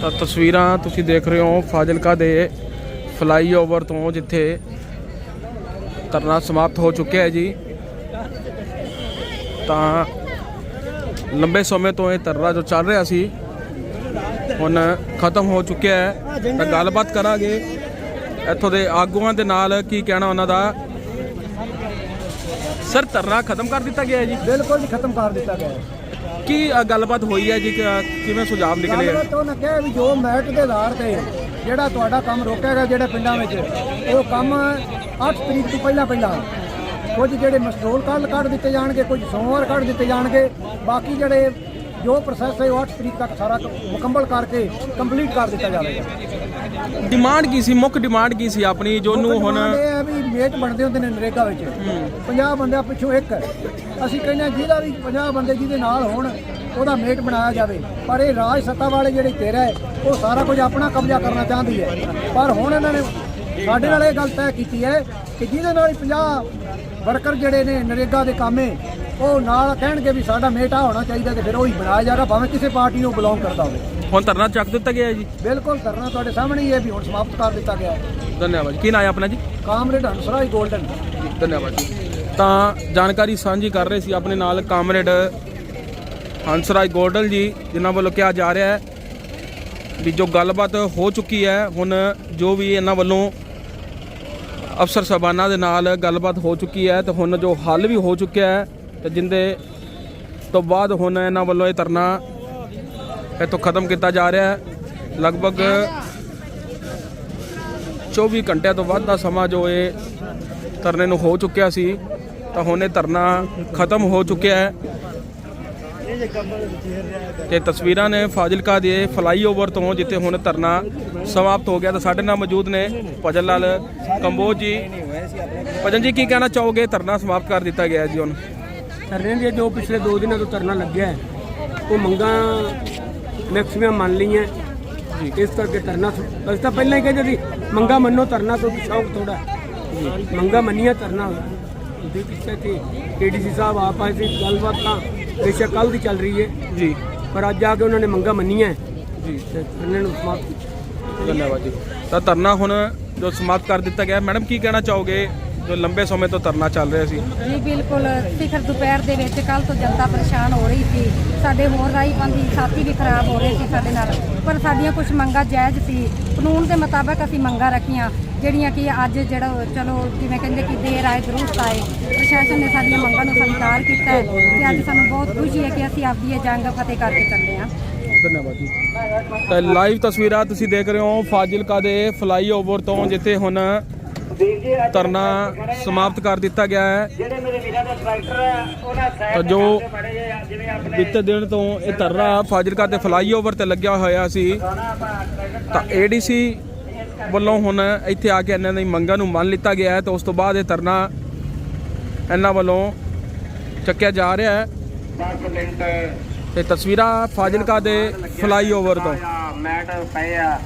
ਤਾਂ ਤਸਵੀਰਾਂ ਤੁਸੀਂ ਦੇਖ ਰਹੇ ਹੋ ਫਾਜ਼ਿਲਕਾ ਦੇ ਫਲਾਈਓਵਰ ਤੋਂ, ਜਿੱਥੇ ਧਰਨਾ ਸਮਾਪਤ ਹੋ ਚੁੱਕਿਆ ਹੈ ਜੀ। ਤਾਂ ਲੰਬੇ ਸਮੇਂ ਤੋਂ ਇਹ ਧਰਨਾ ਜੋ ਚੱਲ ਰਿਹਾ ਸੀ, ਹੁਣ ਖਤਮ ਹੋ ਚੁੱਕਿਆ ਹੈ। ਤਾਂ ਗੱਲਬਾਤ ਕਰਾਂਗੇ ਇੱਥੋਂ ਦੇ ਆਗੂਆਂ ਦੇ ਨਾਲ ਕੀ ਕਹਿਣਾ ਉਹਨਾਂ ਦਾ। ਸਰ, ਧਰਨਾ ਖਤਮ ਕਰ ਦਿੱਤਾ ਗਿਆ ਜੀ? ਬਿਲਕੁਲ ਖਤਮ ਕਰ ਦਿੱਤਾ ਗਿਆ ਕੀ ਅ, ਗੱਲਬਾਤ ਹੋਈ ਹੈ ਜੀ ਕਿ- ਕਿਵੇਂ ਸੁਝਾਵ ਨਿਕਲੇ ਹੈ? ਗੱਲਬਾਤ ਉਹਨੇ ਕਿਹਾ ਵੀ ਜੋ ਮੈਟ ਦੇ ਆਧਾਰ ਤੇ ਜਿਹੜਾ ਤੁਹਾਡਾ ਕੰਮ ਰੋਕਿਆ ਗਿਆ ਜਿਹੜੇ ਪਿੰਡਾਂ ਵਿੱਚ ਉਹ ਕੰਮ 8 ਤਰੀਕ ਤੋਂ ਪਹਿਲਾਂ ਪਹਿਲਾਂ ਕੁਝ ਜਿਹੜੇ ਮਸਟਰੋਲ ਕੱਢ ਕੱਢ ਦਿੱਤੇ ਜਾਣਗੇ ਕੁਝ ਸੋਮਵਾਰ ਕੱਢ ਦਿੱਤੇ ਜਾਣਗੇ ਬਾਕੀ ਜਿਹੜੇ ਜੋ ਪ੍ਰੋਸੈਸ ਹੈ ਉਹ 8 ਤਰੀਕ ਤੱਕ ਸਾਰਾ ਮੁਕੰਮਲ ਕਰਕੇ ਕੰਪਲੀਟ ਕਰ ਦਿੱਤਾ ਜਾਵੇਗਾ। ਡਿਮਾਂਡ ਕੀ ਸੀ? ਮੁੱਖ ਡਿਮਾਂਡ ਕੀ ਸੀ ਆਪਣੀ? ਜੋ ਨੂੰ ਹੁਣ ਇਹ ਹੈ ਵੀ ਮੇਟ ਬਣਦੇ ਹੁੰਦੇ ਨੇ ਨਰੇਗਾ ਵਿੱਚ। 50 ਬੰਦਿਆਂ ਪਿੱਛੋਂ ਇੱਕ। ਅਸੀਂ ਕਹਿੰਦੇ ਜਿਹਦਾ ਵੀ 50 ਬੰਦੇ ਜਿਹਦੇ ਨਾਲ ਹੋਣ ਉਹਦਾ ਮੇਟ ਬਣਾਇਆ ਜਾਵੇ। ਪਰ ਇਹ ਰਾਜ ਸੱਤਾ ਵਾਲੇ ਜਿਹੜੇ ਤੇਰਾ ਹੈ ਉਹ ਸਾਰਾ ਕੁਝ ਆਪਣਾ ਕਬਜ਼ਾ ਕਰਨਾ ਚਾਹੁੰਦੀ ਹੈ। ਪਰ ਹੁਣ ਇਹਨਾਂ ਨੇ ਸਾਡੇ ਨਾਲ ਇਹ ਗੱਲ ਤੈਅ ਕੀਤੀ ਹੈ ਕਿ ਜਿਹਦੇ ਨਾਲ ਹੀ 50 ਵਰਕਰ ਜਿਹੜੇ ਨੇ ਨਰੇਗਾ ਦੇ ਕਾਮੇ ਉਹ ਨਾਲ ਕਹਿਣਗੇ ਵੀ ਸਾਡਾ ਮੇਟ ਹੋਣਾ ਚਾਹੀਦਾ ਤੇ ਫਿਰ ਉਹ ਹੀ ਬਣਾਇਆ ਜਾਏਗਾ ਭਾਵੇਂ ਕਿਸੇ ਪਾਰਟੀ ਨੂੰ ਬਿਲੋਂਗ ਕਰਦਾ ਹੋਵੇ। ਹੁਣ ਧਰਨਾ ਚੱਕ ਦਿੱਤਾ ਗਿਆ ਹੈ ਜੀ। ਬਿਲਕੁਲ ਧਰਨਾ ਤੁਹਾਡੇ ਸਾਹਮਣੇ ਹੀ ਹੈ ਵੀ ਹੁਣ ਸਮਾਪਤ ਕਰ ਦਿੱਤਾ ਗਿਆ ਹੈ। ਧੰਨਵਾਦ ਜੀ। ਕੀ ਨਾਂ ਹੈ ਆਪਣਾ ਜੀ? Comrade Hansraj Golden. ਧੰਨਵਾਦ ਜੀ। ਤਾਂ ਜਾਣਕਾਰੀ ਸਾਂਝੀ ਕਰ ਰਹੇ ਸੀ ਆਪਣੇ ਨਾਲ ਕਾਮਰੇਡ ਹੰਸਰਾਜ ਗੋਲਡਲ ਜੀ ਜਿਨ੍ਹਾਂ ਵੱਲੋਂ ਕਿਹਾ ਜਾ ਰਿਹਾ ਹੈ ਵੀ ਜੋ ਗੱਲਬਾਤ ਹੋ ਚੁੱਕੀ ਹੈ ਹੁਣ ਜੋ ਵੀ ਇਹਨਾਂ ਵੱਲੋਂ ਅਫਸਰ ਸਾਹਿਬਾਨਾਂ ਦੇ ਨਾਲ ਗੱਲਬਾਤ ਹੋ ਚੁੱਕੀ ਹੈ ਤੇ ਹੁਣ ਜੋ ਹੱਲ ਵੀ ਹੋ ਚੁੱਕਿਆ ਹੈ ਤੇ ਜਿੰਦੇ ਤੋਂ ਬਾਅਦ ਹੁਣ ਇਹਨਾਂ ਵੱਲੋਂ ਇਹ ਧਰਨਾ ਇੱਥੋਂ ਖਤਮ ਕੀਤਾ ਜਾ ਰਿਹਾ ਹੈ। ਲਗਭਗ 24 ਘੰਟਿਆਂ ਤੋਂ ਵੱਧ ਦਾ ਸਮਾਂ ਜੋ ਇਹ ਧਰਨੇ ਨੂੰ ਹੋ ਚੁੱਕਿਆ ਸੀ, ਤਾਂ ਹੁਣ ਇਹ ਧਰਨਾ ਖਤਮ ਹੋ ਚੁੱਕਿਆ ਹੈ। ਤੇ ਤਸਵੀਰਾਂ ਨੇ ਫਾਜ਼ਿਲਕਾ ਦੇ ਫਲਾਈਓਵਰ ਤੋਂ, ਜਿੱਥੇ ਹੁਣ ਧਰਨਾ ਸਮਾਪਤ ਹੋ ਗਿਆ, ਤਾਂ ਸਾਡੇ ਨਾਲ ਮੌਜੂਦ ਨੇ ਭਜਨ ਲਾਲ ਕੰਬੋਜ ਜੀ। ਭਜਨ ਜੀ, ਕੀ ਕਹਿਣਾ ਚਾਹੋਗੇ? ਧਰਨਾ ਸਮਾਪਤ ਕਰ ਦਿੱਤਾ ਗਿਆ ਜੀ ਹੁਣ। ਧਰਨੇ ਦੀਆਂ ਜੋ ਪਿਛਲੇ 2 ਦਿਨਾਂ ਤੋਂ ਧਰਨਾ ਲੱਗਿਆ ਹੈ ਉਹ ਮੰਗਾਂ ਮੈਕਸਿਮਮ ਮੰਨ ਲਈਆਂ ਇਸ ਕਰਕੇ ਧਰਨਾ ਅਸੀਂ ਤਾਂ ਪਹਿਲਾਂ ਹੀ ਕਹਿੰਦੇ ਸੀ ਮੰਗਾਂ ਮੰਨੋ ਧਰਨਾ ਤੋਂ ਸ਼ੌਕ ਥੋੜਾ ਮੰਗਾਂ ਮੰਨੀਆਂ ਧਰਨਾ ਉਹਦੇ ਪਿੱਛੇ ਤੇ ਏਡੀਸੀ ਸਾਹਿਬ ਆਪ ਆਏ ਸੀ ਗੱਲਬਾਤ ਤਾਂ ਬੇਸ਼ੱਕ ਕੱਲ ਦੀ ਚੱਲ ਰਹੀ ਹੈ। ਜੀ। ਪਰ ਅੱਜ ਆ ਕੇ ਉਹਨਾਂ ਨੇ ਮੰਗਾਂ ਮੰਨੀਆਂ ਜੀ। ਧਰਨੇ ਨੂੰ ਸਮਾਪਤ ਕੀਤਾ। ਧੰਨਵਾਦ ਜੀ। ਤਾਂ ਧਰਨਾ ਹੁਣ ਜੋ ਸਮਾਪਤ ਕਰ ਦਿੱਤਾ ਗਿਆ ਮੈਡਮ ਕੀ ਕਹਿਣਾ ਚਾਹੋਗੇ? ਜੋ ਲੰਬੇ ਸਮੇਂ ਤੋਂ ਧਰਨਾ ਚੱਲ ਰਿਹਾ ਸੀ। ਜੀ ਬਿਲਕੁਲ। ਸਿਖਰ ਦੁਪਹਿਰ ਦੇ ਵਿੱਚ ਕੱਲ ਤੋਂ ਜਨਤਾ ਪਰੇਸ਼ਾਨ ਹੋ ਰਹੀ ਸੀ। ਸਾਡੇ ਹੋਰ ਰਾਈ ਬੰਦੀ ਸਾਥੀ ਵੀ ਖਰਾਬ ਹੋ ਰਹੇ ਸੀ ਸਾਡੇ ਨਾਲ। ਪਰ ਸਾਡੀਆਂ ਕੁਝ ਮੰਗਾਂ ਜਾਇਜ਼ ਸੀ। ਕਾਨੂੰਨ ਦੇ ਮੁਤਾਬਕ ਅਸੀਂ ਮੰਗਾਂ ਰੱਖੀਆਂ ਜਿਹੜੀਆਂ ਕਿ ਅੱਜ ਜਿਹੜਾ ਚਲੋ ਜਿਵੇਂ ਕਹਿੰਦੇ ਕਿ ਦੇਰ ਆਏ ਦਰੁਸਤ ਆਏ। ਪ੍ਰਸ਼ਾਸਨ ਨੇ ਸਾਡੀਆਂ ਮੰਗਾਂ ਨੂੰ ਸਵੀਕਾਰ ਕੀਤਾ ਹੈ ਤੇ ਅੱਜ ਸਾਨੂੰ ਬਹੁਤ ਖੁਸ਼ੀ ਹੈ ਕਿ ਅਸੀਂ ਆਪਦੀ ਇਹ ਜੰਗ ਫਤਿਹ ਕਰਕੇ ਚੱਲੇ ਹਾਂ। ਧੰਨਵਾਦ ਜੀ। ਤਾਂ ਲਾਈਵ ਤਸਵੀਰਾਂ ਤੁਸੀਂ ਦੇਖ ਰਹੇ ਹੋ ਫਾਜ਼ਿਲਕਾ ਦੇ ਫਲਾਈਓਵਰ ਤੋਂ ਜਿੱਥੇ ਹੁਣ ਧਰਨਾ ਸਮਾਪਤ ਕਰ ਦਿੱਤਾ ਗਿਆ ਹੈ। ਜਿਹੜੇ ਮੇਰੇ ਵੀਰਾਂ ਦਾ ਟਰੈਕਟਰ ਹੈ ਉਹਨਾਂ ਤਾਂ ਜੋ ਬੀਤੇ ਦਿਨ ਤੋਂ ਇਹ ਧਰਨਾ ਫਾਜ਼ਿਲਕਾ ਦੇ ਫਲਾਈਓਵਰ ਤੇ ਲੱਗਿਆ ਹੋਇਆ ਸੀ। ਤਾਂ ਏਡੀਸੀ ਵੱਲੋਂ ਹੁਣ ਇੱਥੇ ਆ ਕੇ ਇਹਨਾਂ ਦੀ ਮੰਗਾਂ ਨੂੰ ਮੰਨ ਲਿੱਤਾ ਗਿਆ ਹੈ ਤੇ ਉਸ ਤੋਂ ਬਾਅਦ ਇਹ ਧਰਨਾ ਇਹਨਾਂ ਵੱਲੋਂ ਚੱਕਿਆ ਜਾ ਰਿਹਾ ਹੈ। 10 ਮਿੰਟ। ਤੇ ਤਸਵੀਰਾਂ ਫਾਜ਼ਿਲਕਾ ਦੇ ਫਲਾਈਓਵਰ ਤੋਂ। ਮੈਟ ਪਏ ਆ